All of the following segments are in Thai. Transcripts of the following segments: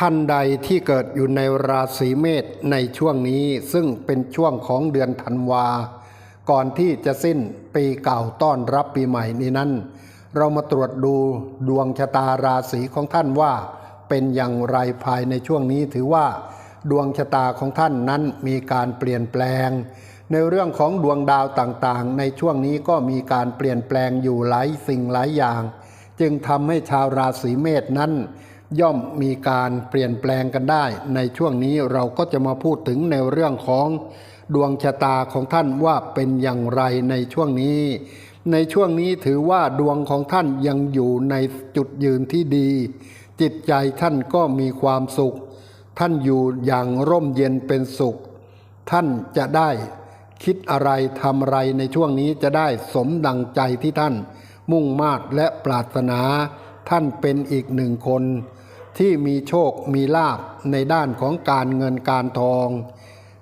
ท่านใดที่เกิดอยู่ในราศีเมษในช่วงนี้ซึ่งเป็นช่วงของเดือนธันวา ก่อนที่จะสิ้นปีเก่าต้อนรับปีใหม่นี้นั้น เรามาตรวจดูดวงชะตาราศีของท่านว่า เป็นอย่างไรภายในช่วงนี้ถือว่า ดวงชะตาของท่านนั้นมีการเปลี่ยนแปลง ในเรื่องของดวงดาวต่างๆ ในช่วงนี้ก็มีการเปลี่ยนแปลงอยู่หลายสิ่งหลายอย่าง จึงทำให้ชาวราศีเมษนั้น ย่อมมีการเปลี่ยนแปลงกันได้ ในช่วงนี้เราก็จะมาพูดถึงในเรื่องของดวงชะตาของท่านว่าเป็นอย่างไรในช่วงนี้ ในช่วงนี้ถือว่าดวงของท่านยังอยู่ในจุดยืนที่ดี จิตใจท่านก็มีความสุข ท่านอยู่อย่างร่มเย็นเป็นสุข ท่านจะได้คิดอะไรทำอะไรในช่วงนี้จะได้สมดังใจที่ท่าน มุ่งมาดและปรารถนา ท่านเป็นอีกหนึ่งคน ที่มีโชคมีลาภในด้านของการเงินการทอง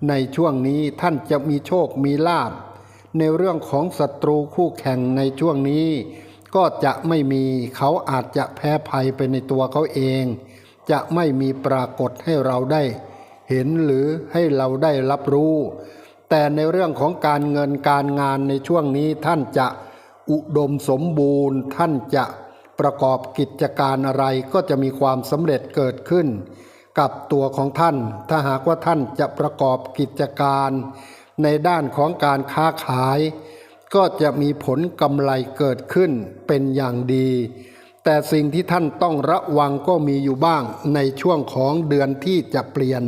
ในช่วงนี้ท่านจะมีโชคมีลาภในเรื่องของศัตรูคู่แข่งในช่วงนี้ ก็จะไม่มีเขาอาจจะแพ้ภัยไปในตัวเขาเอง จะไม่มีปรากฏให้เราได้ เห็นหรือให้เราได้รับรู้ แต่ในเรื่องของการเงินการงานในช่วงนี้ท่านจะอุดมสมบูรณ์ท่านจะ ประกอบกิจการอะไรก็จะมีความสำเร็จเกิดขึ้น กับตัวของท่าน ถ้าหากว่าท่านจะประกอบกิจการ ในด้านของการค้าขาย ก็จะมีผลกำไรเกิดขึ้นเป็นอย่างดี แต่สิ่งที่ท่านต้องระวังก็มีอยู่บ้างในช่วงของเดือนที่จะเปลี่ยน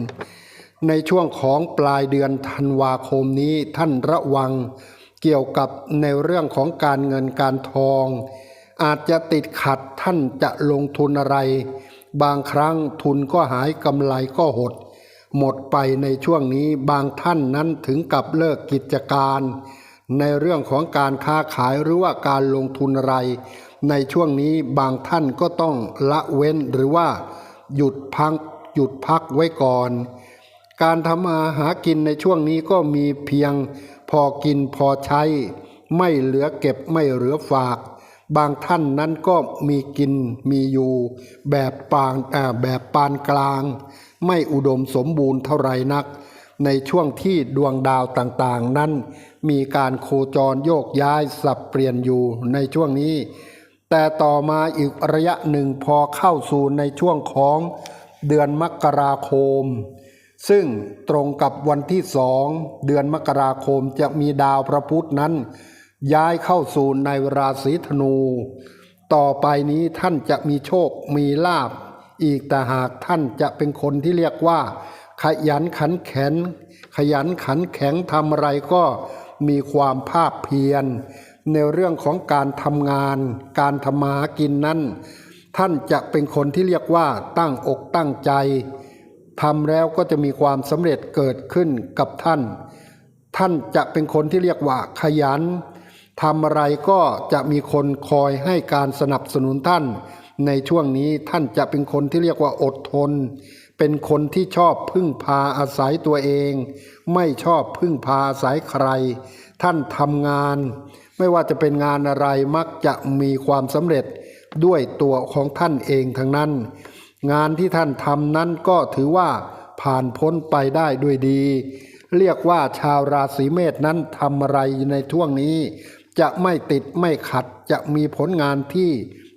ในช่วงของปลายเดือนธันวาคมนี้ท่านระวังเกี่ยวกับในเรื่องของการเงินการทอง อาจจะติดขัดท่านจะลงทุนอะไร บางครั้งทุนก็หายกำไรก็หด หมดไปในช่วงนี้บางท่านนั้นถึงกับเลิกกิจการ ในเรื่องของการค้าขายหรือว่าการลงทุนอะไร ในช่วงนี้บางท่านก็ต้องละเว้นหรือว่าหยุดพักหยุดพักไว้ก่อน การทำมาหากินในช่วงนี้ก็มีเพียงพอกินพอใช้ ไม่เหลือเก็บไม่เหลือฝาก บางท่านนั้นก็มีกินมีอยู่ แบบปานอ่าแบบปานกลาง ไม่อุดมสมบูรณ์เท่าไรนัก ในช่วงที่ดวงดาวต่างๆ นั้น มีการโคจรโยกย้ายสับเปลี่ยนอยู่ในช่วงนี้ แต่ต่อมาอีกระยะหนึ่งพอเข้าสู่ในช่วงของเดือนมกราคม ซึ่งตรงกับวันที่สองเดือนมกราคมจะมีดาวพระพุธนั้น ย้ายเข้าสู่ในราศีธนู ต่อไปนี้ท่านจะมีโชคมีลาบ อีกแต่หากท่านจะเป็นคนที่เรียกว่า ขยันขันแข็งขยันขันแข็งทำอะไรก็มีความภาคเพียร ในเรื่องของการทำงาน การทำมาหากินนั้น ท่านจะเป็นคนที่เรียกว่าตั้งอกตั้งใจทำแล้วก็จะมีความสำเร็จเกิดขึ้นกับท่าน ท่านจะเป็นคนที่เรียกว่าขยัน ทำอะไรก็จะมีคนคอยให้การสนับสนุนท่าน ในช่วงนี้ท่านจะเป็นคนที่เรียกว่าอดทน เป็นคนที่ชอบพึ่งพาอาศัยตัวเอง ไม่ชอบพึ่งพาอาศัยใคร ท่านทำงาน ไม่ว่าจะเป็นงานอะไรมักจะมีความสำเร็จด้วยตัวของท่านเองทั้งนั้น งานที่ท่านทำนั้นก็ถือว่าผ่านพ้นไปได้ด้วยดี เรียกว่าชาวราศีเมษนั้นทำอะไรในช่วงนี้ จะไม่ติดไม่ขัดจะมีผลงานที่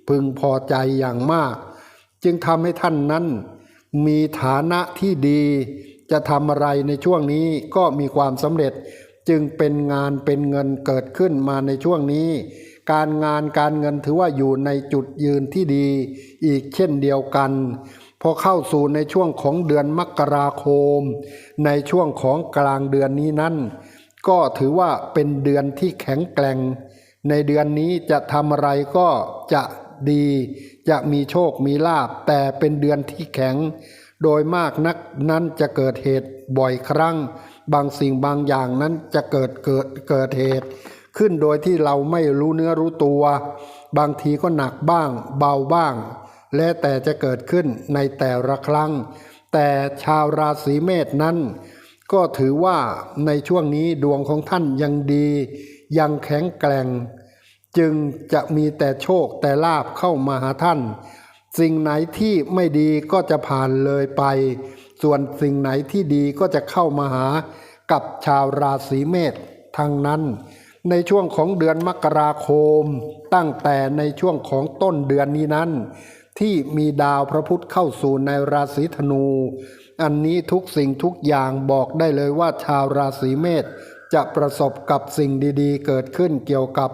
พึงพอใจอย่างมาก จึงทำให้ท่านนั้น มีฐานะที่ดี จะทำอะไรในช่วงนี้ก็มีความสำเร็จ จึงเป็นงานเป็นเงินเกิดขึ้นมาในช่วงนี้ การงานการเงินถือว่าอยู่ในจุดยืนที่ดี อีกเช่นเดียวกันพอเข้าสู่ในช่วงของเดือนมกราคม ในช่วงของกลางเดือนนี้นั้น ก็ถือว่าเป็นเดือนที่แข็งแกร่ง ในเดือนนี้จะทำอะไรก็จะดี จะมีโชคมีลาบแต่เป็นเดือนที่แข็ง โดยมากนักนั้นจะเกิดเหตุบ่อยครั้ง บางสิ่งบางอย่างนั้นจะเกิดเกิดเกิดเหตุ ขึ้นโดยที่เราไม่รู้เนื้อรู้ตัว บางทีก็หนักบ้าง เบาบ้าง และแต่จะเกิดขึ้นในแต่ละครั้ง แต่ชาวราศีเมษนั้น ก็ถือว่าในช่วงนี้ดวงของท่านยังดี ยังแข็งแกร่ง จึงจะมีแต่โชคแต่ลาบเข้ามาหาท่าน สิ่งไหนที่ไม่ดีก็จะผ่านเลยไป ส่วนสิ่งไหนที่ดีก็จะเข้ามาหากับชาวราศีเมษทั้งนั้น ในช่วงของเดือนมกราคม ตั้งแต่ในช่วงของต้นเดือนนี้นั้น ที่มีดาวพระพุธเข้าสู่ในราศีธนู อันนี้ทุกสิ่งทุกอย่างบอกได้เลยว่าชาวราศีเมษจะประสบกับสิ่งดีๆ เกิดขึ้นเกี่ยวกับ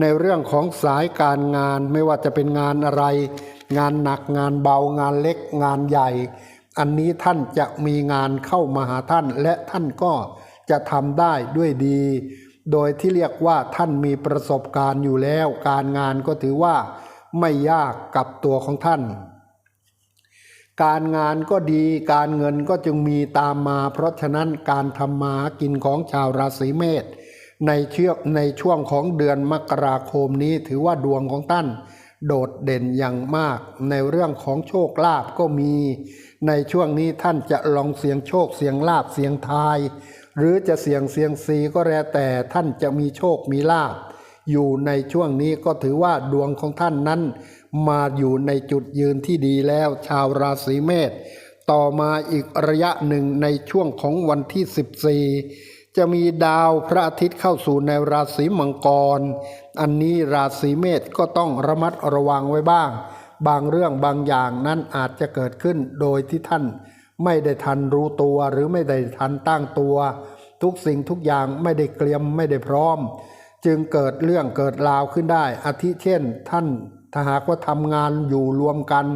ในเรื่องของสายการงานไม่ว่าจะเป็นงานอะไร งานหนักงานเบางานเล็กงานใหญ่ อันนี้ท่านจะมีงานเข้ามาหาท่านและท่านก็จะทำได้ด้วยดี โดยที่เรียกว่าท่านมีประสบการณ์อยู่แล้ว การงานก็ถือว่าไม่ยากกับตัวของท่าน การงานก็ดีการเงินก็จึงมีตามมา เพราะฉะนั้นการทำมาหากินของชาวราศีเมษในเชือกในช่วงของเดือนมกราคมนี้ถือว่าดวงของท่านโดดเด่นอย่างมาก ในเรื่องของโชคลาภก็มี ในช่วงนี้ท่านจะลองเสียงโชคเสียงลาบเสียงทาย หรือจะเสียงเสียงซีก็แล้วแต่ท่านจะมีโชคมีลาภอยู่ในช่วงนี้ก็ถือว่าดวงของท่านนั้น มาอยู่ในจุดยืนที่ดีแล้วชาวราศีเมษต่อมาอีกระยะหนึ่งในช่วงของวันที่ 14 จะมีดาวพระอาทิตย์เข้าสู่ในราศีมังกร อันนี้ราศีเมษก็ต้องระมัดระวังไว้บ้าง บางเรื่องบางอย่างนั้นอาจจะเกิดขึ้นโดยที่ท่าน ไม่ได้ทันรู้ตัวหรือไม่ได้ทันตั้งตัว ทุกสิ่งทุกอย่างไม่ได้เตรียมไม่ได้พร้อม จึงเกิดเรื่องเกิดราวขึ้นได้อาทิเช่น ท่าน ถ้าหากว่าทำงานอยู่รวมกัน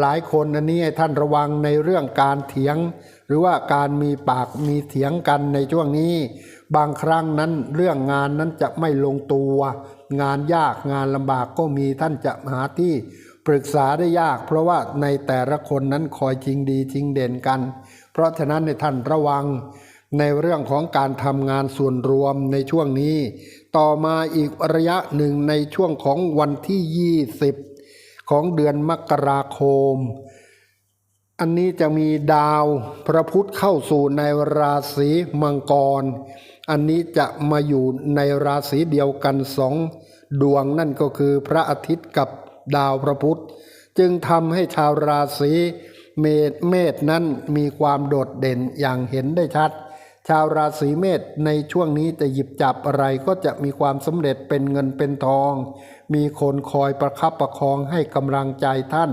หลายคนอันนี้ให้ท่านระวังในเรื่องการเถียง หรือว่าการมีปากมีเถียงกันในช่วงนี้ บางครั้งนั้นเรื่องงานนั้นจะไม่ลงตัว งานยากงานลำบากก็มีท่านจะหาที่ปรึกษาได้ยาก เพราะว่าในแต่ละคนนั้นคอยจริงดีจริงเด่นกัน เพราะฉะนั้นในท่านระวัง ในเรื่องของการทำงานส่วนรวมในช่วงนี้ ต่อมาอีกระยะหนึ่งในช่วงของวันที่ 20 ของเดือนมกราคม อันนี้จะมีดาวพระพุธเข้าสู่ในราศีมังกร อันนี้จะมาอยู่ในราศีเดียวกันสองดวงนั่นก็คือพระอาทิตย์กับดาวพระพุธ จึงทำให้ชาวราศีเมษเมษนั้นมีความโดดเด่นอย่างเห็นได้ชัด ชาวราศีเมษในช่วงนี้จะหยิบจับอะไรก็จะมีความสำเร็จเป็นเงินเป็นทอง มีคนคอยประคับประคองให้กำลังใจท่าน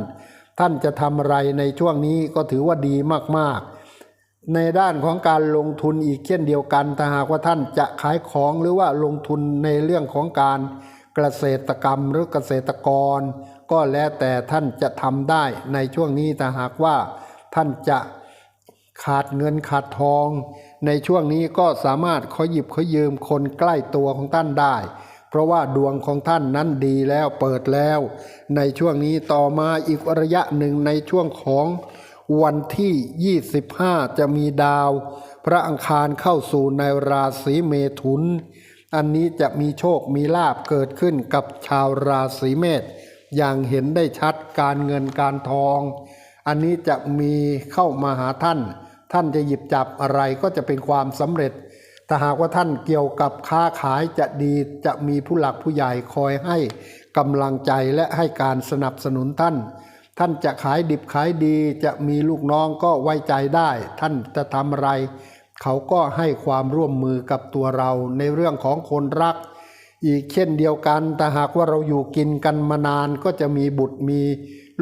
ท่านจะทำอะไรในช่วงนี้ก็ถือว่าดีมากๆ ในด้านของการลงทุนอีกเช่นเดียวกันถ้าหากว่าท่านจะขายของหรือว่าลงทุนในเรื่องของการเกษตรกรรมหรือเกษตรกร ก็แล้วแต่ท่านจะทำได้ในช่วงนี้ถ้าหากว่าท่านจะขาดเงินขาดทอง ในช่วงนี้ก็สามารถขอหยิบขอยืมคนใกล้ตัวของท่านได้ เพราะว่าดวงของท่านนั้นดีแล้วเปิดแล้ว ในช่วงนี้ต่อมาอีกระยะหนึ่งในช่วงของวันที่ 25 จะมีดาว พระอังคารเข้าสู่ในราศีเมถุน อันนี้จะมีโชคมีลาบเกิดขึ้นกับชาวราศีเมษอย่างเห็นได้ชัดการเงินการทอง อันนี้จะมีเข้ามาหาท่าน ท่านจะหยิบจับอะไรก็จะเป็นความสำเร็จ ถ้าหากว่าท่านเกี่ยวกับค้าขายจะดีจะมีผู้หลักผู้ใหญ่คอยให้กำลังใจและให้การสนับสนุนท่าน ท่านจะขายดิบขายดีจะมีลูกน้องก็ไว้ใจได้ ท่านจะทำอะไร เขาก็ให้ความร่วมมือกับตัวเราในเรื่องของคนรัก อีกเช่นเดียวกันแต่หากว่าเราอยู่กินกันมานานก็จะมีบุตรมี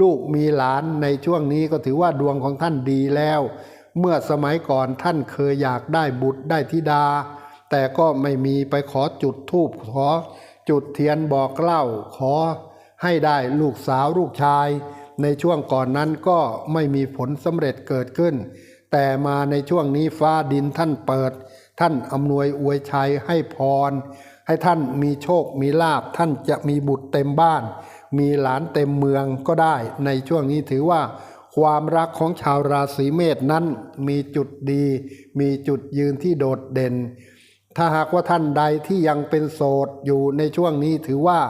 ลูกมีหลานในช่วงนี้ก็ถือว่าดวงของท่านดีแล้ว เมื่อสมัยก่อนท่านเคยอยากได้บุตรได้ธิดา แต่ก็ไม่มีไปขอจุดธูปขอจุดเทียนบอกเล่าขอให้ได้ลูกสาวลูกชาย ในช่วงก่อนนั้นก็ไม่มีผลสำเร็จเกิดขึ้น แต่มาในช่วงนี้ฟ้าดินท่านเปิด ท่านอำนวยอวยชัยให้พร ให้ท่านมีโชคมีลาบท่านจะมีบุตรเต็มบ้าน มีหลานเต็มเมืองก็ได้ ในช่วงนี้ถือว่า ความรักของชาวราศีเมษนั้นมีจุดดี มีจุดยืนที่โดดเด่น ถ้าหากว่าท่านใดที่ยังเป็นโสดอยู่ในช่วงนี้ถือว่า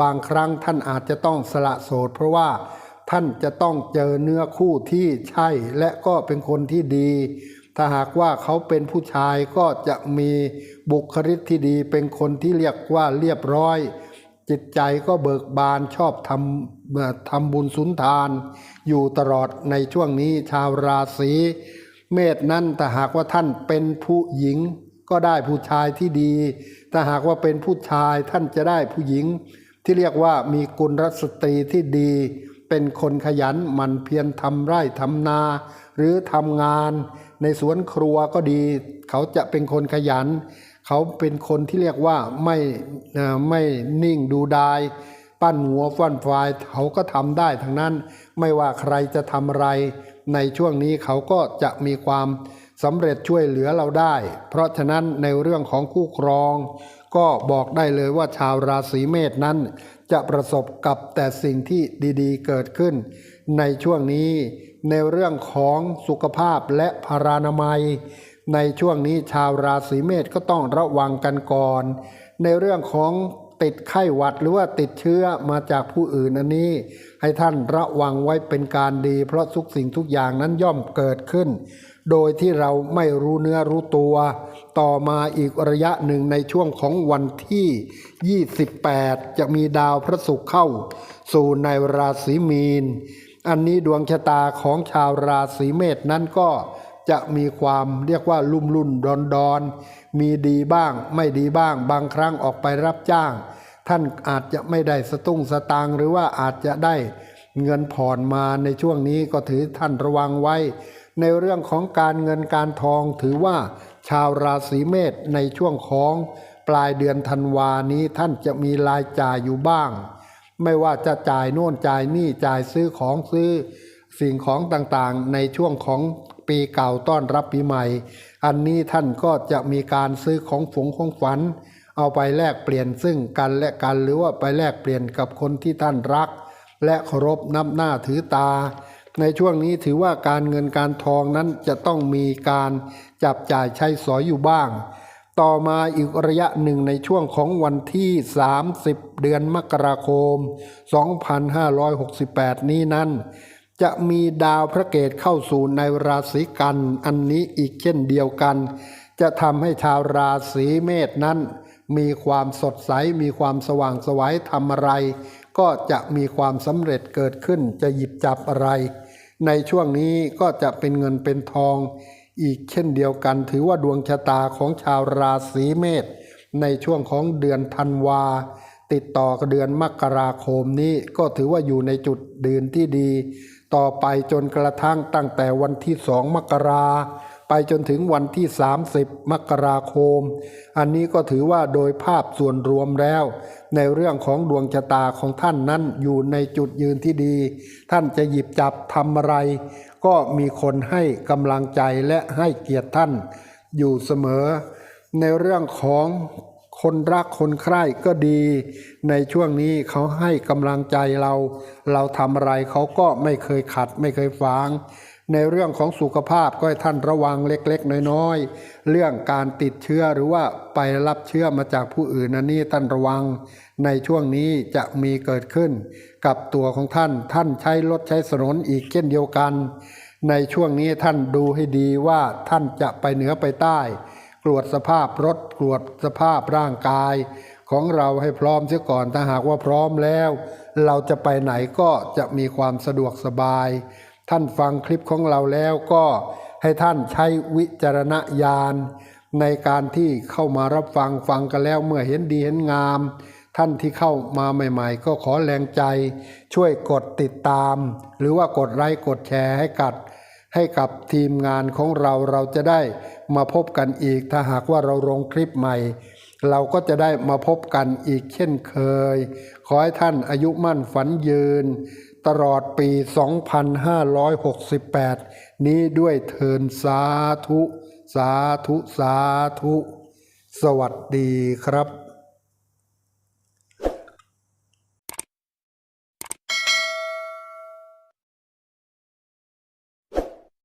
บางครั้งท่านอาจจะต้องสละโสด เพราะว่าท่านจะต้องเจอเนื้อคู่ที่ใช่และก็เป็นคนที่ดี ถ้าหากว่าเขาเป็นผู้ชายก็จะมีบุคลิกที่ดี เป็นคนที่เรียกว่าเรียบร้อย จิตใจก็เบิกบานชอบทำ ทำบุญสุนทาน อยู่ตลอดในช่วงนี้ชาวราศีเมษนั้นแต่หากว่าท่านเป็นผู้หญิง ก็ได้ผู้ชายที่ดีถ้าหากว่าเป็นผู้ชายท่านจะได้ผู้หญิง ที่เรียกว่ามีกุลสตรีที่ดี เป็นคนขยันหมั่นเพียรทำไร่ทำนา หรือทำงาน ในสวนครัวก็ดี เขาจะเป็นคนขยัน เขาเป็นคนที่เรียกว่าไม่ไม่นิ่งดูดาย ปั้นหัวฟันฟายเขาก็ทำได้ทั้งนั้น ไม่ว่าใครจะทำอะไร ในช่วงนี้เขาก็จะมีความสำเร็จช่วยเหลือเราได้ เพราะฉะนั้นในเรื่องของคู่ครอง ก็บอกได้เลยว่าชาวราศีเมษนั้น จะประสบกับแต่สิ่งที่ดีๆ เกิดขึ้น ในช่วงนี้ ในเรื่องของสุขภาพและพารานามัย ในช่วงนี้ชาวราศีเมษก็ต้องระวังกันก่อน ในเรื่องของ ติดไข้หวัดหรือว่าติดเชื้อมาจากผู้อื่นอันนี้ ให้ท่านระวังไว้เป็นการดี เพราะทุกสิ่งทุกอย่างนั้นย่อมเกิดขึ้น โดยที่เราไม่รู้เนื้อรู้ตัว ต่อมาอีกระยะหนึ่งในช่วงของวันที่ 28 จะมีดาวพระศุกร์เข้า สู่ในราศีมีน อันนี้ดวงชะตาของชาวราศีเมษนั้นก็จะมีความเรียกว่าลุ่มลุ่นดอนดอน มีดีบ้างไม่ดีบ้าง บางครั้งออกไปรับจ้าง ท่านอาจจะไม่ได้สตุ้งสตางหรือว่าอาจจะได้เงินผ่อนมาในช่วงนี้ก็ถือท่านระวังไว้ ในเรื่องของการเงินการทองถือว่าชาวราศีเมษในช่วงของปลายเดือนธันวานี้ท่านจะมีรายจ่ายอยู่บ้าง ไม่ว่าจะจ่ายโน่นจ่ายนี่จ่ายซื้อของซื้อสิ่งของต่างๆ ในช่วงของ ปีเก่าต้อนรับปีใหม่ อันนี้ท่านก็จะมีการซื้อของฝงของฝัน เอาไปแลกเปลี่ยนซึ่งกันและกันหรือว่าไปแลกเปลี่ยนกับคนที่ท่านรัก และเคารพนับหน้าถือตา ในช่วงนี้ถือว่าการเงินการทองนั้นจะต้องมีการจับจ่ายใช้สอยอยู่บ้าง ต่อมาอีกระยะหนึ่งในช่วงของวันที่ 30 เดือนมกราคม 2568 นี้นั้น จะมีดาวพระเกตเข้าสู่ในราศีกันอันนี้อีกเช่นเดียวกัน จะทำให้ชาวราศีเมษนั้น มีความสดใสมีความสว่างสวัยทำอะไร ก็จะมีความสำเร็จเกิดขึ้นจะหยิบจับอะไร ในช่วงนี้ก็จะเป็นเงินเป็นทอง อีกเช่นเดียวกัน ถือว่าดวงชะตาของชาวราศีเมษในช่วงของเดือนธันวาติดต่อกับเดือนมกราคมนี้ก็ถือว่าอยู่ในจุดเดือนที่ดี ต่อไปจนกระทั่งตั้งแต่วันที่สองมกราไปจนถึงวันที่ 30 มกราคม อันนี้ก็ถือว่าโดยภาพส่วนรวมแล้ว ในเรื่องของดวงชะตาของท่านนั้นอยู่ในจุดยืนที่ดี ท่านจะหยิบจับทำอะไร ก็มีคนให้กำลังใจและให้เกียรติท่านอยู่เสมอ ในเรื่องของ คนรักคนใคร่ก็ดี ในช่วงนี้เขาให้กำลังใจเรา เราทำอะไรเขาก็ไม่เคยขัดไม่เคยฟางในเรื่องของสุขภาพก็ให้ท่านระวังเล็กๆ น้อยๆ เรื่องการติดเชื้อหรือว่าไปรับเชื้อมาจากผู้อื่นอันนี้ท่านระวัง ในช่วงนี้จะมีเกิดขึ้น กับตัวของท่านท่านใช้รถใช้ถนนอีกเช่นเดียวกัน ในช่วงนี้ท่านดูให้ดีว่าท่านจะไปเหนือไปใต้ ตรวจสภาพรถตรวจสภาพร่างกายของเราให้พร้อมเสียก่อนถ้าหากว่าพร้อมแล้ว เราจะไปไหนก็จะมีความสะดวกสบาย ท่านฟังคลิปของเราแล้วก็ให้ท่านใช้วิจารณญาณในการที่เข้ามารับฟังฟังกันแล้วเมื่อเห็นดีเห็นงาม ท่านที่เข้ามาใหม่ ๆ ก็ขอแรงใจ ช่วยกดติดตาม หรือว่ากดไลค์กดแชร์ให้กัด ให้กับทีมงานของเราเราจะได้มาพบกันอีก ถ้าหากว่าเราลงคลิปใหม่ เราก็จะได้มาพบกันอีกเช่นเคย ขอให้ท่านอายุมั่นฝันยืน ตลอดปี 2568 นี้ด้วยเทินสาธุ สาธุ สาธุ สวัสดีครับ